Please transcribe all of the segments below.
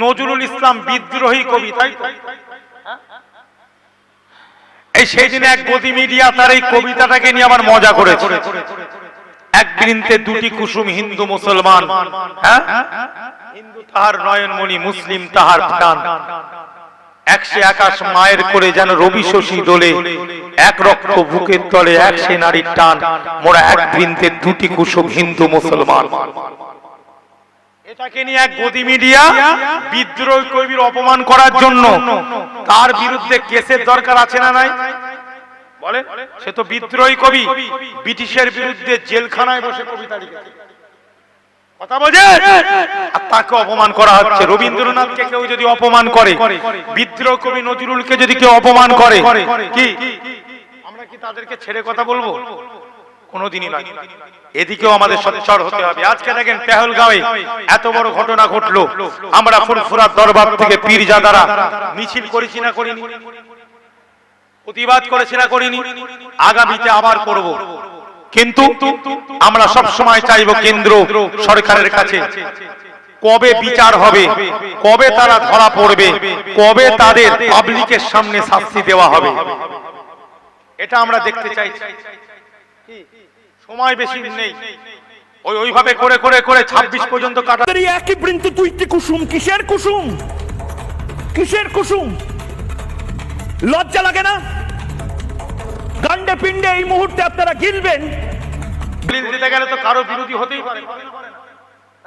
নজরুল ইসলাম বিদ্রোহী কবি, তাই? এই সেই দিনে এক গদি মিডিয়া তার এই কবিতাটাকে নিয়ে আবার মজা করেছে। এক বৃন্তে দুটি কুসুম হিন্দু মুসলমান হ্যাঁ? হিন্দু তাহার নয়নমণি, মুসলিম তাহার প্রাণ একশে আকাশ মায়ের করে যেন রবি শশী দোলে এক রক্ত বুকের তলে এক সে নারীর টান। মোরা এক বৃন্তে দুটি কুসুম হিন্দু মুসলমান। এটাকে নিয়ে এক গদি মিডিয়া বিদ্রোহী কবির অপমান করার জন্য। তার বিরুদ্ধে কেসের দরকার আছে না নাই? বলে, সে তো বিদ্রোহী কবি। ব্রিটিশের বিরুদ্ধে জেলখানায় বসে কবিতা লিখেছে। তাকে অপমান করা হচ্ছে। রবীন্দ্রনাথকে কেউ যদি অপমান করে, বিদ্রোহ কবি নজরুলকে যদি কেউ অপমান করে, কি? আমরা কি তাদেরকে ছেড়ে কথা বলব? কোনোদিনই নয়। এদিকেও আমাদের সচ্চর হতে হবে। আজকে দেখেন পেহলগাঁওয়ে এত বড় ঘটনা ঘটলো। আমরা ফুরফুরার দরবার থেকে পীরজাদারা মিছিল করেছি না করিনি? প্রতিবাদ করেছি না করিনি? আগামীতে আবার করব। কিন্তু আমরা সব সময় চাইব কেন্দ্র সরকারের কাছে। কবে বিচার হবে? কবে তারা ধরা পড়বে? কবে তাদের পাবলিকের সামনে শাস্তি দেওয়া হবে? এটা আমরা দেখতে চাইছি। সময় বেশি নেই। ওই ওইভাবে করে করে করে ছাব্বিশ পর্যন্ত কাটা একই বৃন্ত তুই কুসুম? কিসের কুসুম? কিসের কুসুম? লজ্জা লাগে না? গান্ডে পিণ্ডে এই মুহূর্তে আপনারা গিলবেন। দিতে গেলে তো কারও বিরোধী হতেই পারে।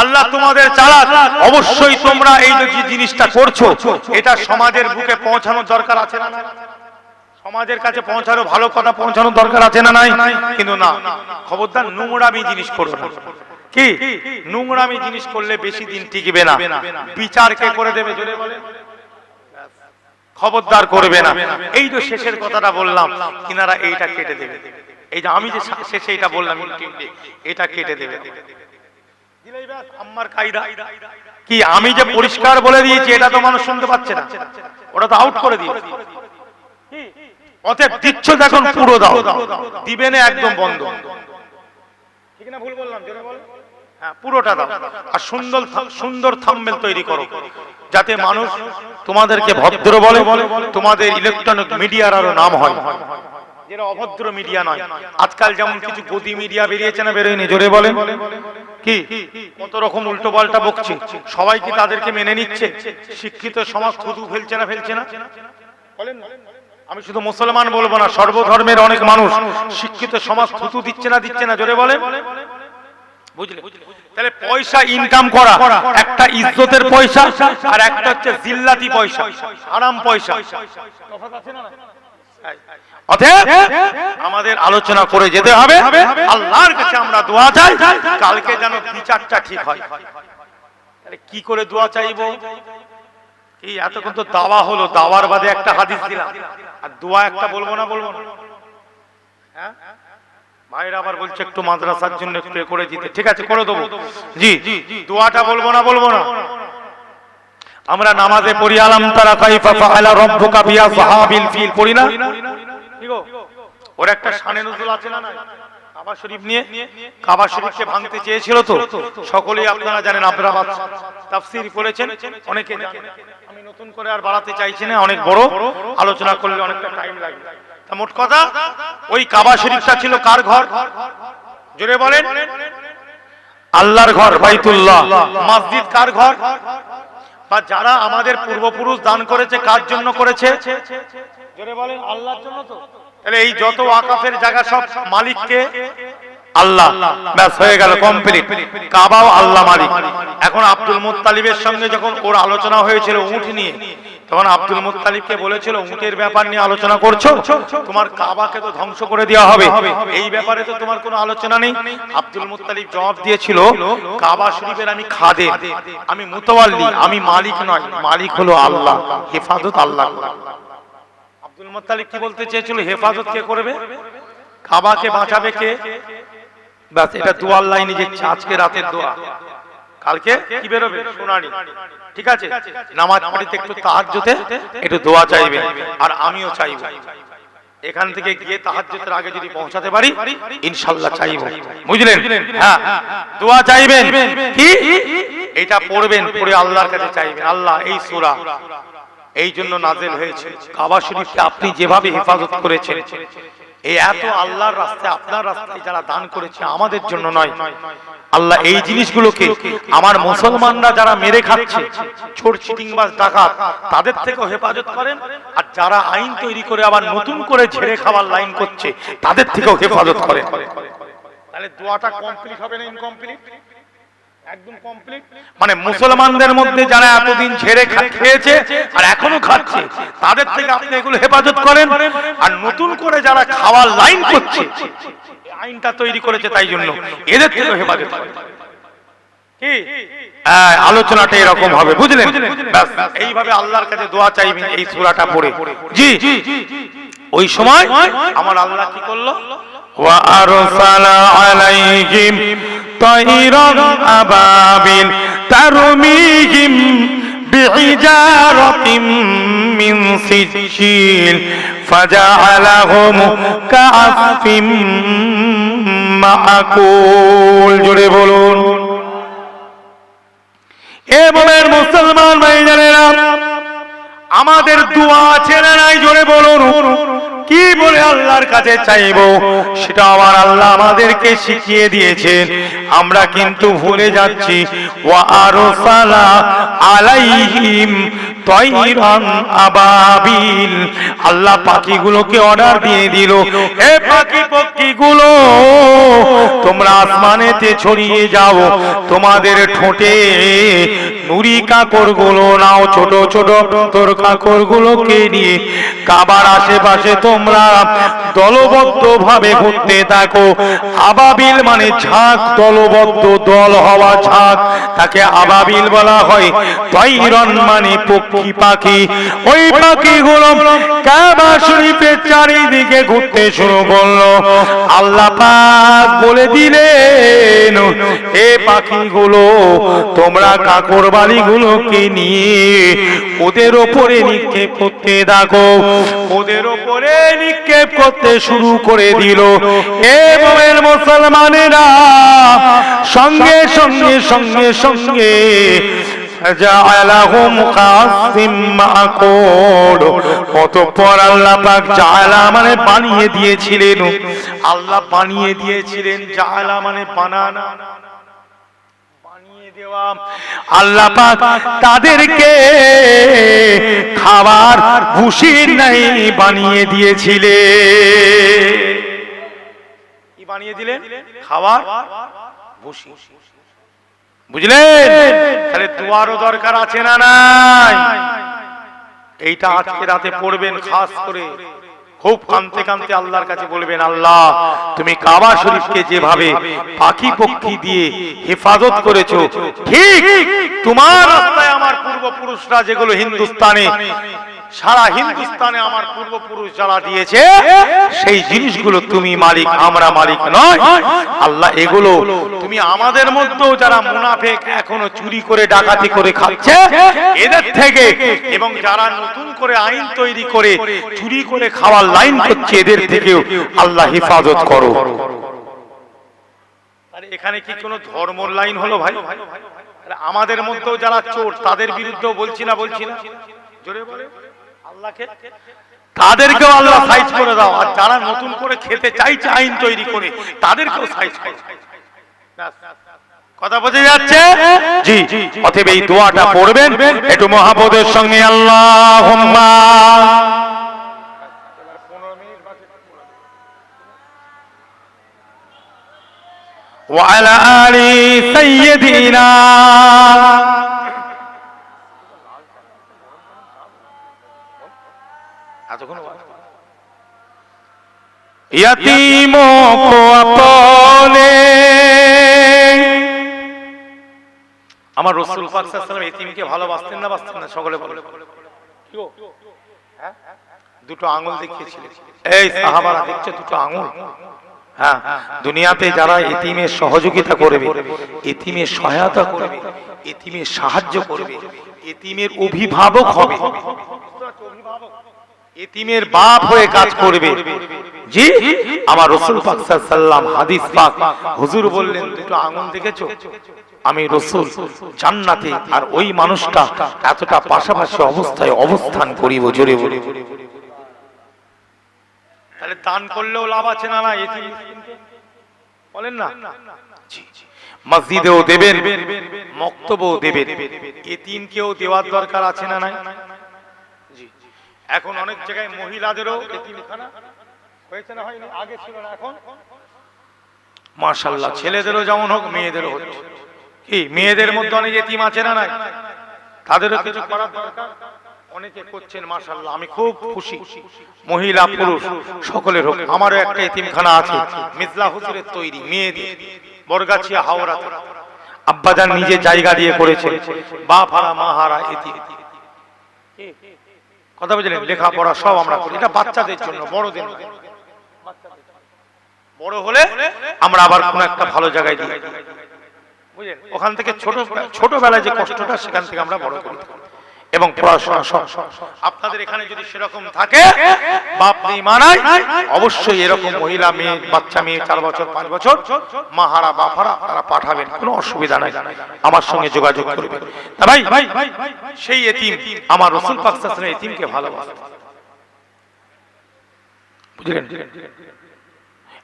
আল্লাহ তোমাদের চালাক। অবশ্যই তোমরা এই যে জিনিসটা করছ এটা সমাজের বুকে পৌঁছানোর দরকার আছে না সমাজের কাছে পৌঁছানো ভালো কথা পৌঁছানোর দরকার আছে না নাই? কিন্তু না খবরদার নোংরামি জিনিস করো না। কি? নোংরামি জিনিস করলে বেশি দিন টিকবে না। বিচার কে করে দেবে জোরে বলে। খবরদার করবে না। এই তো শেষের কথাটা বললাম কিনারা এইটা কেটে দেবে। এই যে আমি যে শেষে এটা বললাম এটা কেটে দেবে। কি, আমি যে পরিষ্কার বলে দিয়েছি, এটা তো মানুষ শুনতে পাচ্ছে না। ওটা তো আউট করে দিয়েছে। অতএব দিচ্ছ দেখুন, পুরো দাও। দিবে না, একদম বন্ধ। ঠিক না, ভুল বললাম হ্যাঁ পুরোটা দাও। আর সুন্দর সুন্দর থাম্বেল তৈরি করো। যাতে মানুষ তোমাদেরকে ভদ্র বলে, তোমাদের ইলেকট্রনিক মিডিয়ার আরও নাম হয়। যেটা অভদ্র মিডিয়া নয়। আজকাল যেমন কিছু গদি মিডিয়া বেরিয়েছে না, বেরোয়নি। জোরে বলে কি? কত রকম উল্টো পাল্টা বকছে। সবাই কি তাদেরকে মেনে নিচ্ছে? শিক্ষিত সমাজ থুতু ফেলছে না ফেলছে না? বলেন আমি শুধু মুসলমান বলব না, সর্বধর্মের অনেক মানুষ শিক্ষিত সমাজ থুতু দিচ্ছে না দিচ্ছে না। জোরে বলে বুঝলে? তাহলে পয়সা ইনকাম করা, একটা ইজ্জতের পয়সা, আর একটা হচ্ছে জিল্লাতি পয়সা। আরাম পয়সা। অতএব আমাদের আলোচনা করে যেতে হবে। আল্লাহর কাছে আমরা দোয়া চাই। কালকে যেন বিচারটা ঠিক হয়। কি করে দোয়া চাইব? এই এতক্ষণ তো দাওয়া হলো। দাওয়ার বাদে একটা হাদিস দিলাম। আর দোয়া একটা বলব না বলব না? হ্যাঁ? ভাইরা আবার বলছে একটু মাদ্রাসার জন্য একটু করে দিতে। ঠিক আছে করে দেবো। জি জি। দোয়াটা বলব না বলব না? আমরা নামাজে পড়ি আলাম তারা কাইফা ফাআলা রাব্বুকা বিয়া সাহাবিল ফিল পড়ি না? কি গো? ওর একটা শানে নজরুল আছে না নাই? কাবা শরীফ নিয়ে? কাবা শরীফকে ভাঙতে চেয়েছিল তো? সকলেই আপনারা জানেন আপনারা তাফসীর করেছেন অনেকে জানেন। আমি নতুন করে আর বাড়াতে চাইছি না অনেক বড়। আলোচনা করলে অনেকটা টাইম লাগবে তা মোট কথা ওই কাবা শরীফটা ছিল কার ঘর? জোরে বলেন। আল্লাহর ঘর বাইতুল্লাহ। মসজিদ কার ঘর? বা যারা আমাদের পূর্বপুরুষ দান করেছে, কার জন্য করেছে? এই যত আকাশের জায়গা সব মালিককে? আল্লাহ। ব্যাস, হয়ে গেল কমপ্লিট কাবাও আল্লাহ মালিক। এখন আব্দুল মুত্তালিবের সঙ্গে যখন ওর আলোচনা হয়েছিল উঠ নিয়ে তখন আব্দুল মুত্তালিবকে বলেছিল, উটের ব্যাপার নিয়ে আলোচনা করছ? তোমার কাবাকে তো ধ্বংস করে দেওয়া হবে। এই ব্যাপারে তো তোমার কোনো আলোচনা নেই। আব্দুল মুত্তালিব জবাব দিয়েছিল, কাবা শরীফের আমি খাদে আমি মুতওয়াল্লি, আমি মালিক নয়। মালিক হলো আল্লাহ, হেফাজত আল্লাহ। আব্দুল মোত্তালিব কি বলতে চেয়েছিল? হেফাজত কে করবে? কাবাকে বাঁচাবে কে? ব্যাস, এটা দুয়ার লাইনে আজকে রাতের দোয়া। কালকে কি বেরোবে? সোনারি ঠিক আছে? নামাজ পড়িতে একটু তাহাজ্জুদে একটু দোয়া চাইবে আর আমিও চাইব। এখান থেকে গিয়ে তাহাজ্জুদের আগে যদি পৌঁছাতে পারি ইনশাআল্লাহ চাইব। বুঝলেন? হ্যাঁ। দোয়া চাইবেন? কি? এটা পড়বেন পড়ে আল্লাহর কাছে চাইবেন। আল্লাহ এই সূরা। এই জন্য নাজেল হয়েছে। কাবা শরীফকে আপনি যেভাবে হেফাজত করেছেন এত আল্লাহর রাস্তায় আপনার রাস্তায় যারা দান করেছে আমাদের জন্য নয়। আল্লাহ এই জিনিসগুলোকে আমার মুসলমানরা যারা মেরে খাচ্ছে, চোর, চিটিংবাজ, ডাকাত, তাদের থেকেও হেফাজত করেন। আর যারা আইন তৈরি করে আবার নতুন করে ঝেড়ে খাওয়ার লাইন করছে, তাদের থেকেও হেফাজত করেন। তাহলে দোয়াটা কমপ্লিট হবে না ইনকমপ্লিট মানে মুসলমানদের মধ্যে যারা এতদিন ঝেড়ে খা- খেয়েছে আর এখনো খাচ্ছে তাদের থেকে আপনি এগুলো হেফাজত করেন আর নতুন করে যারা খাওয়ার লাইন করছে এই আইনটা তৈরি করেছে তাই জন্য এদের থেকে হেফাজত করেন কি হ্যাঁ, আলোচনাটা এরকম হবে বুঝলেন ব্যাস, এইভাবে আল্লাহর কাছে দোয়া চাইবেন এই সূরাটা পড়ে জি ওই সময় আমার আল্লাহ কি করলো وأرسل عليهم طيرا أبابيل ترميهم بحجارة من سجيل فجعلهم كعصف معقول জোরে বলুন এবারের মুসলমান ভাইজানেরা আমাদের দোয়া আছে নাই, জোরে বলুন। কি বলে আল্লাহর কাছে চাইব? সেটা আমার আল্লাহ আমাদেরকে শিখিয়ে দিয়েছেন। আমরা কিন্তু ভুলে যাচ্ছি। ওয়া আরসালা আলাইহিম তৈরান আবাবিল। আল্লাহ পাখিগুলোকে অর্ডার দিয়ে দিল। এ পাখি পক্ষীগুলো, তোমরা আসমানেতে ছড়িয়ে যাও। তোমাদের ঠোঁটে নুরি কাকরগুলো নাও, ছোট ছোট তোর কাকর গুলোকে নিয়ে। কাবার আশেপাশে তোমরা দলবদ্ধ ভাবে ঘুরতে থাকো। আবাবিল মানে ঝাঁক, দলবদ্ধ দল হওয়া ঝাঁক। তাকে আবাবিল বলা হয়। তৈরন মানে পক্ষী পাখি। ওই পাখিগুলো কাবা শরীফের চারিদিকে ঘুরতে শুরু করল। আল্লাহ পাক বলে দিলেন, এ পাখিগুলো, তোমরা কাকর বাড়িগুলোকে নিয়ে ওদের ওপরে নিক্ষেপ করতে থাকো। ওদের ওপরে নিক্ষেপ করতে শুরু করে দিল। এবং মুসলমানেরা সঙ্গে সঙ্গে সঙ্গে সঙ্গে জাআলাহুম কাসিম মাকুড অতঃপর আল্লাহ পাক জাআলা মানে বানিয়ে দিয়েছিলেন। আল্লাহ বানিয়ে দিয়েছিলেন জাআলা মানে বানানা। আল্লাহ পাক তাদেরকে খাবার ভুসির নাই বানিয়ে দিয়েছিলেন। কি বানিয়ে দিলেন? খাবার বুঝলেন? দুয়ারও দরকার আছে না নাই? এইটা আজকে রাতে পড়বেন খাস করে। খুব কানতে কানতে আল্লাহর কাছে বলবেন, আল্লাহ, তুমি কাবা শরীফকে যেভাবে পাখি পক্ষী দিয়ে হেফাজত করেছ ঠিক। তোমার রাস্তায় আমার পূর্বপুরুষরা যেগুলো হিন্দুস্তানে সারা হিন্দুস্তানে আমার পূর্বপুরুষ যারা দিয়েছে, সেই জিনিসগুলো তুমি মালিক, আমরা মালিক নয়। আল্লাহ, এগুলো তুমি আমাদের মধ্যেও যারা মুনাফেক এখনও চুরি করে, ডাকাতি করে খাচ্ছে, এদের থেকে এবং যারা নতুন করে আইন তৈরি করে, চুরি করে খাওয়ার লাইন করছে, এদের থেকেও আল্লাহ হেফাজত করো। এখানে কি কোনো ধর্মর লাইন হলো ভাই? আমাদের মধ্যেও যারা চোর, তাদের বিরুদ্ধেও বলছি না বলছি না। জোরে বলে। তাদেরকেও আল্লাহ সাইজ করে দাও আর যারা নতুন করে খেতে চাইছে আইন তৈরি করে তাদেরকেও সাইজ করো ব্যাস। কথা বোঝা যাচ্ছে জি অতএব এই দোয়াটা পড়বেন একটু মহাপদের সঙ্গে আল্লাহ وعلى آل سيدنا यतीमों को अपने আমার রসুল পাক সাল্লাল্লাহু আলাইহি এতিমকে ভালোবাসতেন না বাসতেন না সকলে বলে কি গো? হ্যাঁ? দুটো আঙুল দেখিয়েছিলেন এই সাহাবারা দেখছে দুটো আঙুল হ্যাঁ দুনিয়াতে যারা এতিমের সহযোগিতা করবে এতিমের সহায়তা করবে এতিমের সাহায্য করবে এতিমের অভিভাবক হবে এতিমের বাপ হয়ে কাজ করবে। জি? আমার রসুল পাক সাল্লাম হাদিস পাক। হুজুর বললেন দুটো আঙুল দেখেছ? আমি রসুল, জান্নাতে আর ওই মানুষটা এতটা পাশাপাশি অবস্থায় অবস্থান করিব, জোরে বলে তাহলে দান করলেও লাভ আছে না না এতিম? বলেন না। মসজিদেও দেবেন, মক্তবও দেবেন। এতিমকেও দেওয়ার দরকার আছে না নাই? এখন অনেক জায়গায় মহিলাদেরও মার্শাল্লাহ ছেলেদেরও যেমন হোক, মেয়েদেরও হচ্ছে। কি, মেয়েদের মধ্যে অনেক এতিম আছে না নাই? তাদেরও কিছু করার দরকার? অনেকে করছেন মার্শাল্লাহ আমি খুব খুশি। মহিলা, পুরুষ, সকলের হোক, আমারও একটা এতিমখানা আছে। মিথলা হুজুরের তৈরি, মেয়েদের, বরগাছিয়া হাওড়া আব্বাজান নিজে জায়গা দিয়ে করেছে বাপ হারা মা হারা এতিম। কথা বুঝলেন? লেখাপড়া সব আমরা করি। এটা বাচ্চাদের জন্য বড়দের বড় হলে আমরা আবার কোন একটা ভালো জায়গায় দিই। বুঝলেন? ওখান থেকে ছোট ছোটবেলায় যে কষ্টটা সেখান থেকে আমরা বড় করি। এবং আপনাদের এখানে যদি সেরকম থাকে, বাপ নেই মানায় অবশ্যই এরকম মহিলা মেয়ে, বাচ্চা মেয়ে, চার বছর, পাঁচ বছর মাহারা বাফারা তারা পাঠাবেন, কোনো অসুবিধা নাই। আমার সঙ্গে যোগাযোগ করবে ভাই, সেই এতিম, আমার রসুল পাক সাল্লাল্লাহু আলাইহি এতিমকে ভালোবাসে বুঝলেন?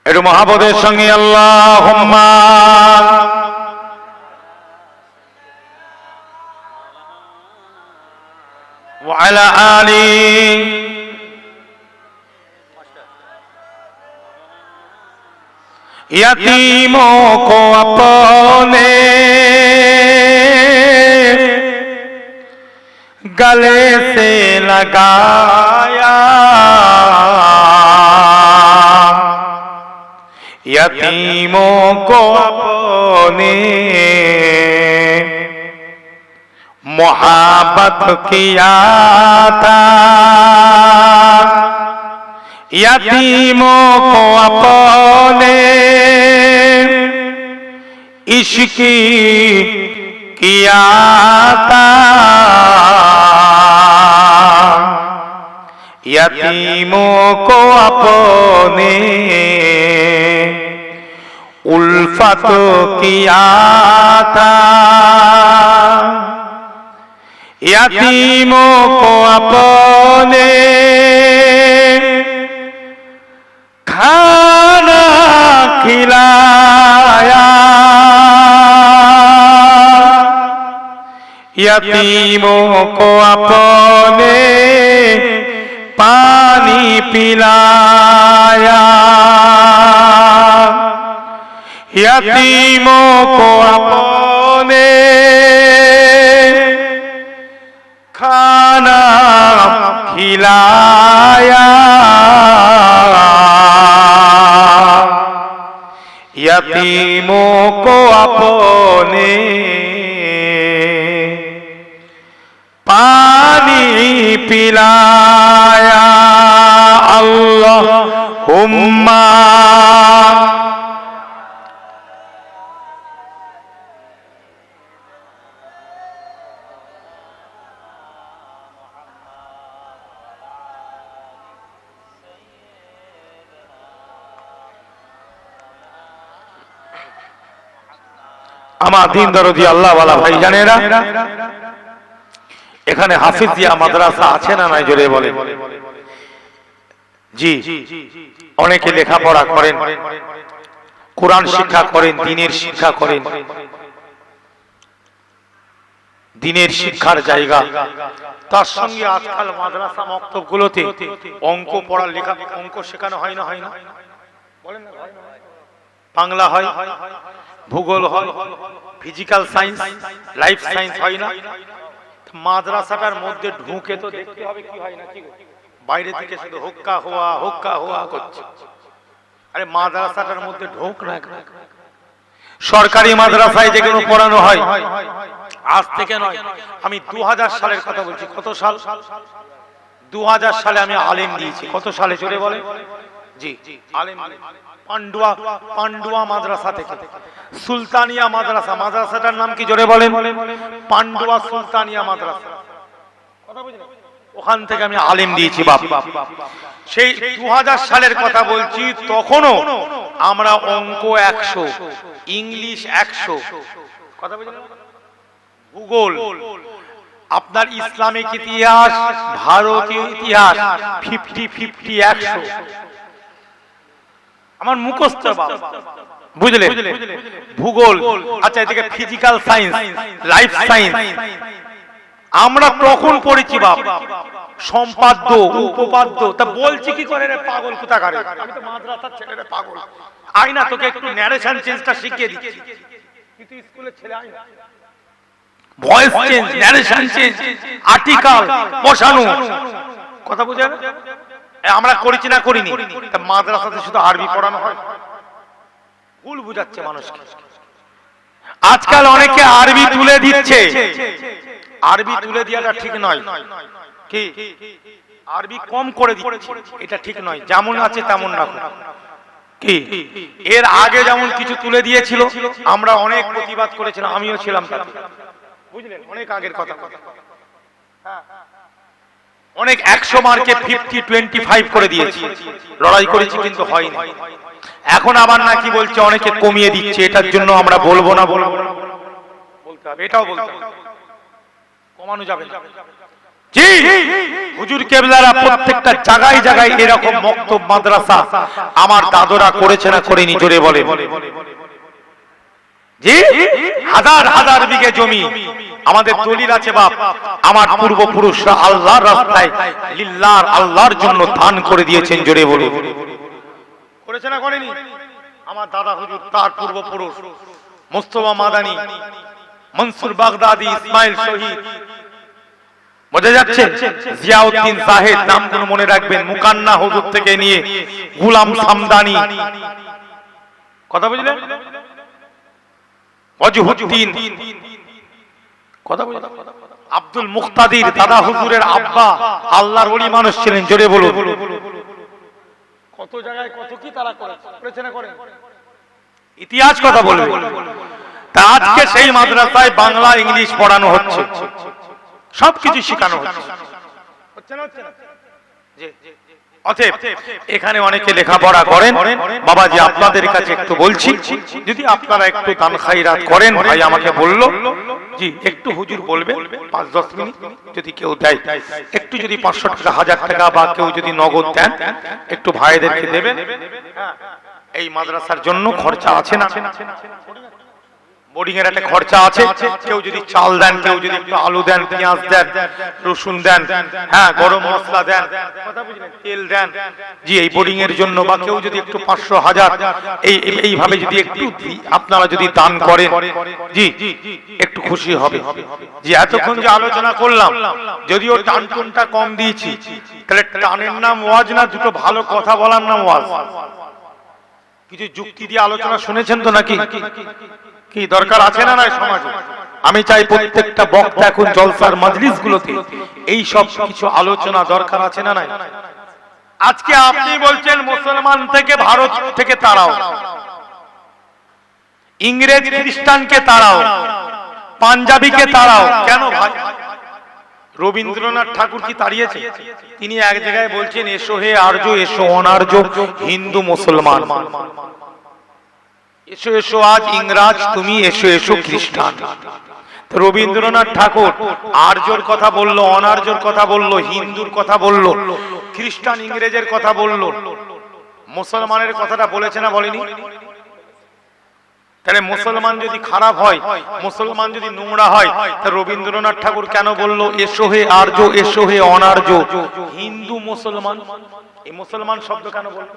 একটু মহাপদের সঙ্গে আল্লাহ وعلى آله यतीमों को अपने गले से लगाया यतीमों को अपने मोहब्बत किया था यतीमों को अपने इश्क किया था यतीमों को अपने उल्फत किया था यतीमों को अपने खाना खिलाया यतीमों को अपने पानी पिलाया यतीमों को अपने إلايا یتیموں کو اپنے پانی پلایا اللہ ہمّا আমার দিন দরদি আল্লাহ ওয়ালা ভাই জানেরা? এখানে হাফিজিয়া মাদ্রাসা আছে না নাই জোরে বলে? জি অনেকে লেখাপড়া করেন কোরআন শিক্ষা করেন দিনের শিক্ষা করেন। দিনের শিক্ষার জায়গা। তার সঙ্গে আজকাল মাদ্রাসা মক্তব গুলোতে অঙ্ক পড়া লেখা অঙ্ক শেখানো হয় না, হয় না? বাংলা হয়? ভূগোল হয় ফিজিক্যাল সায়েন্স লাইফ সায়েন্স হয় না। মাদ্রাসাটার মধ্যে ঢুকে তো দেখতে হবে কি হয় না কি বাইরে থেকে শুধু হুক্কা হওয়া হুক্কা হওয়া করছে। আরে মাদ্রাসাটার মধ্যে ঢোক না সরকারি মাদ্রাসায় যেগুলো পড়ানো হয়। আজ থেকে নয়, আমি দু হাজার সালের কথা বলছি। কত সাল? দু হাজার সালে আমি আলেম দিয়েছি। কত সালে? চলে বলে জি, আলেম পান্ডুয়া পান্ডুয়া মাদ্রাসা থেকে। সুলতানিয়া মাদ্রাসা, মাদ্রাসাটার নাম কি জোরে বলেন? পান্ডুয়া সুলতানিয়া মাদ্রাসা। কথা বুঝলেন? ওখান থেকে আমি আলেম দিয়েছি, বাপ। সেই দু হাজার সালের কথা বলছি, তখনও আমরা অঙ্ক একশো, ইংলিশ একশো। ভূগোল। আপনার ইসলামিক ইতিহাস, ভারতীয় ইতিহাস ফিফটি ফিফটি একশো। আমার মুখস্থ বুঝলে? ভূগোল। আচ্ছা এদিকে ফিজিক্যাল সায়েন্স লাইফ সায়েন্স আমরা তখন পড়েছি বাপ সম্পাদ্য উপপাদ্য। তা বলছি কি করে রে পাগল কোথাকারে? আমি তো মাদ্রাসার ছেলে রে পাগল। আই না তোকে একটু ন্যারেশন চেঞ্জটা শিখিয়ে দিচ্ছি। কিন্তু স্কুলের ছেলে? আই না। Voice change narration change article বসানো। কথা বুঝেন আমরা করেছি না করিনি। মাদ্রাসাতে শুধু আরবি পড়ানো হয়? ভুল বুঝাচ্ছে মানুষকে। আজকাল অনেকে আরবি তুলে দিচ্ছে। আরবি তুলে দেওয়াটা ঠিক নয়। কি? আরবি কম করে দিচ্ছে। এটা ঠিক নয়। যেমন আছে তেমন রাখো। কি? এর আগে যেমন কিছু তুলে দিয়েছিল, আমরা অনেক প্রতিবাদ করেছিলাম, আমিও ছিলাম বুঝলেন? অনেক আগের কথা। অনেক একশো মার্কে ফিফটি টোয়েন্টি ফাইভ করে দিয়েছি। লড়াই করেছি কিন্তু হয়নি। এখন আবার নাকি বলছে অনেকে কমিয়ে দিচ্ছে, এটার জন্য আমরা বলব না। বলব এটাও কমানো যাবে প্রত্যেকটা এরকম মাদ্রাসা আমার দাদরা করেছে না বলে হাজার বিঘে জমি। আমাদের দলিল আছে বাপ। আমার পূর্বপুরুষরা আল্লাহর রাস্তায় লিল্লাহর আল্লাহর জন্য দান করে দিয়েছেন জোরে বলে করেছে না করেনি? আমার দাদা হুজুর তার পূর্বপুরুষ। মুস্তফা মাদানি মনসুর বাগদাদি ইসমাইল শহীদ। বোঝা যাচ্ছে? জিয়াউদ্দিন সাহেব নামগুলো মনে রাখবেন মুকান্না হুজুর থেকে নিয়ে গুলাম সামদানি। কথা বুঝলেন? ওয়াজহুদ্দিন কথা আব্দুল মুক্তাদির দাদা হুজুরের আব্বা আল্লাহর ওলি মানুষ ছিলেন জোরে বলুন। কত জায়গায় কত কি তারা করেছে না করেন। ইতিহাস কথা বলবে তা আজকে সেই মাদ্রাসায় বাংলা ইংলিশ পড়ানো হচ্ছে। সবকিছু শেখানো হচ্ছে। হচ্ছে না হচ্ছে না। জি, জি। অতএব এখানে অনেকে লেখাপড়া করেন। বাবাজি আপনাদের কাছে একটু বলছি। যদি আপনারা একটু দান খাইরাত করেন ভাই আমাকে বলল। জি একটু হুজুর বলবে পাঁচ দশ মিনিট যদি কেউ দেয়। একটু যদি পাঁচশো টাকা হাজার টাকা বা কেউ যদি নগদ দেন একটু ভাইদেরকে দেবেন। এই মাদ্রাসার জন্য খরচা আছে না? বোর্ডিং এর একটা খরচা আছে। কেউ যদি চাল দেন, কেউ যদি একটু আলু দেন, পেঁয়াজ দেন, রসুন দেন হ্যাঁ গরম মশলা দেন তেল দেন। জি, এই বোর্ডিং এর জন্য বা কেউ যদি একটু পাঁচশো হাজার, এই, এই- এইভাবে যদি একটু আপনারা যদি দান করেন, জি, একটু খুশি হবে। জি, এতক্ষণ যে আলোচনা করলাম, যদিও টান টুনটা কম দিয়েছি, তাহলে টানের নাম ওয়াজ না, দুটো ভালো কথা বলার নাম ওয়াজ? কিছু যুক্তি দিয়ে আলোচনা শুনেছেন তো নাকি? কি দরকার আছে না নাই সমাজে? আমি চাই প্রত্যেকটা বক্তা এখন জলসার মজলিস গুলোতে এই সব কিছু আলোচনা দরকার আছে না নাই? আজকে আপনি বলছেন মুসলমান থেকে ভারত থেকে তাড়াও। ইংরেজ খ্রিস্টানকে তাড়াও। পাঞ্জাবিকে তাড়াও। কেন ভাই? রবীন্দ্রনাথ ঠাকুর কি তাড়িয়েছে? তিনি এক জায়গায় বলছেন, এসো হে আর্য, এসো অনার্য, হিন্দু, মুসলমান। এসো এসো, আজ ইংরাজ, তুমি এসো এসো খ্রিস্টান। রবীন্দ্রনাথ ঠাকুর আর্যর কথা বলল, অনার্যর কথা বলল, হিন্দুর কথা বলল, খ্রিস্টান ইংরেজের কথা বলল। মুসলমানের কথাটা বলেছে না বলেনি? তাহলে মুসলমান যদি খারাপ হয়, মুসলমান যদি নোংরা হয়, তা রবীন্দ্রনাথ ঠাকুর কেন বলল, এসো হে আর্য, এসো হে অনার্য হিন্দু মুসলমান, এই মুসলমান শব্দ কেন বলল?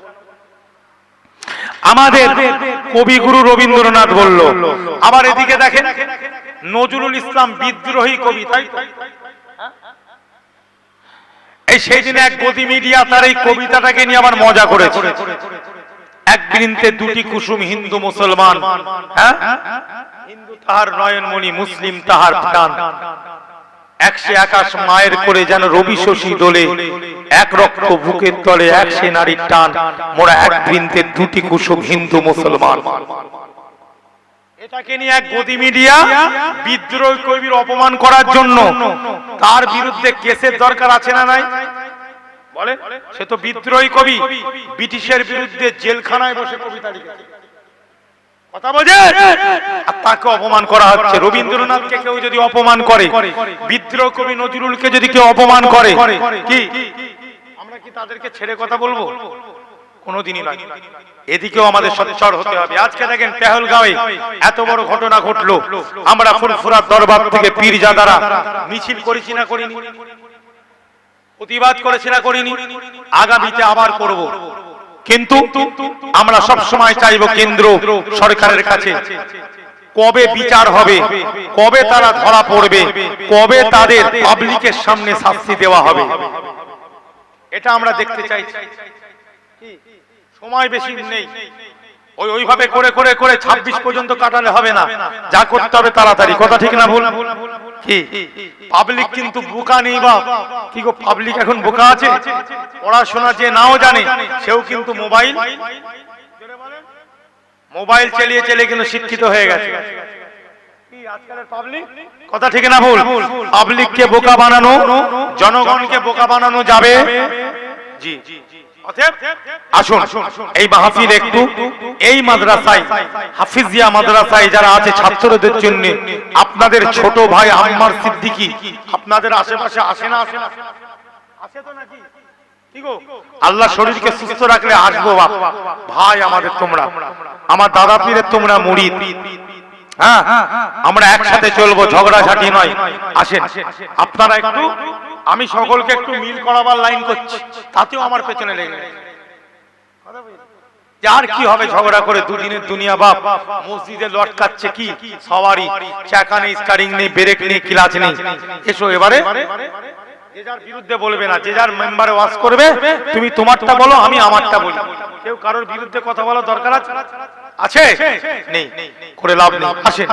আমাদের কবিগুরু রবীন্দ্রনাথ বলল, আবার এদিকে দেখেন, নজরুল ইসলাম বিদ্রোহী কবি, তাই এই সেই দিনে এক গদি মিডিয়া তার এই কবিতাটাকে নিয়ে আমার মজা করেছে। এক বৃন্তে দুটি কুসুম হিন্দু মুসলমান হ্যাঁ? হিন্দু তাহার নয়নমণি, মুসলিম তাহার একশে আকাশ মায়ের করে যেন রবি শশী দোলে এক রক্ত বুকের তলে এক সে নারীর টান, মোরা এক বৃন্দের দুটি কুসুম হিন্দু মুসলমান। বিদ্রোহী কবির অপমান করার জন্য তার বিরুদ্ধে কেসের দরকার আছে না নাই? সে তো বিদ্রোহী কবি, ব্রিটিশের বিরুদ্ধে জেলখানায় বসে কবিতা তাকে অপমান করা হচ্ছে। রবীন্দ্রনাথকে কেউ যদি অপমান করে বিদ্রোহ কবি নজরুলকে যদি কেউ অপমান করে, কি? আমরা কি তাদেরকে ছেড়ে কথা বলব? এদিকেও আমাদের আজকে দেখেন পেহলগাঁওয়ে এত বড় ঘটনা ঘটলো। আমরা দরবার থেকে মিছিল প্রতিবাদ করেছি না করিনি? আগামীতে আবার করব। কিন্তু আমরা সব সময় চাইব কেন্দ্র সরকারের কাছে। কবে বিচার হবে? কবে তারা ধরা পড়বে? কবে তাদের পাবলিকের সামনে শাস্তি দেওয়া হবে? এটা আমরা দেখতে চাই সময় বেশি নেই। ওই ওইভাবে করে করে করে ছাব্বিশ পর্যন্ত কাটালে হবে না। যা করতে হবে তাড়াতাড়ি। কথা ঠিক না ভুল? কি? পাবলিক কিন্তু বোকা নেই বা কি গো পাবলিক এখন বোকা আছে? পড়াশোনা যে নাও জানে, সেও কিন্তু মোবাইল। মোবাইল চালিয়ে চালিয়ে কিন্তু শিক্ষিত হয়ে গেছে। কথা ঠিক না ভুল? পাবলিককে বোকা বানানো, জনগণকে বোকা বানানো যাবে। জি। আসুন এই মাহফিল একটু এই মাদ্রাসায় হাফিজিয়া মাদ্রাসায় যারা আছে ছাত্রদের জন্য আপনাদের ছোট ভাই আম্মার সিদ্দিকী আপনাদের আশেপাশে আসে না? আসে না আসে তো নাকি আল্লাহ শরীরকে সুস্থ রাখলে আসব বাপ। ভাই আমাদের তোমরা আমার দাদা পীরের তোমরা মুড়িদ। হ্যাঁ আমরা একসাথে চলবো ঝগড়াঝাটি নয়। আসেন আপনারা একটু আমি সকলকে একটু মিল করাবার লাইন করছি। তাতেও আমার পেছনে লেগে আর কি হবে ঝগড়া করে দুদিনের দুনিয়া বাপ? মসজিদে লটকাচ্ছে কি? সবারই চাকা নেই স্টারিং নেই ব্রেক নেই ক্লাচ নেই। এসো এবারে। যে যার বিরুদ্ধে বলবে না যে যার মেম্বারে ওয়াশ করবে তুমি তোমারটা বলো আমি আমারটা বলি। কেউ কারোর বিরুদ্ধে কথা বলার দরকার আছে? আছে? নেই। করে লাভ নেই। আসেন।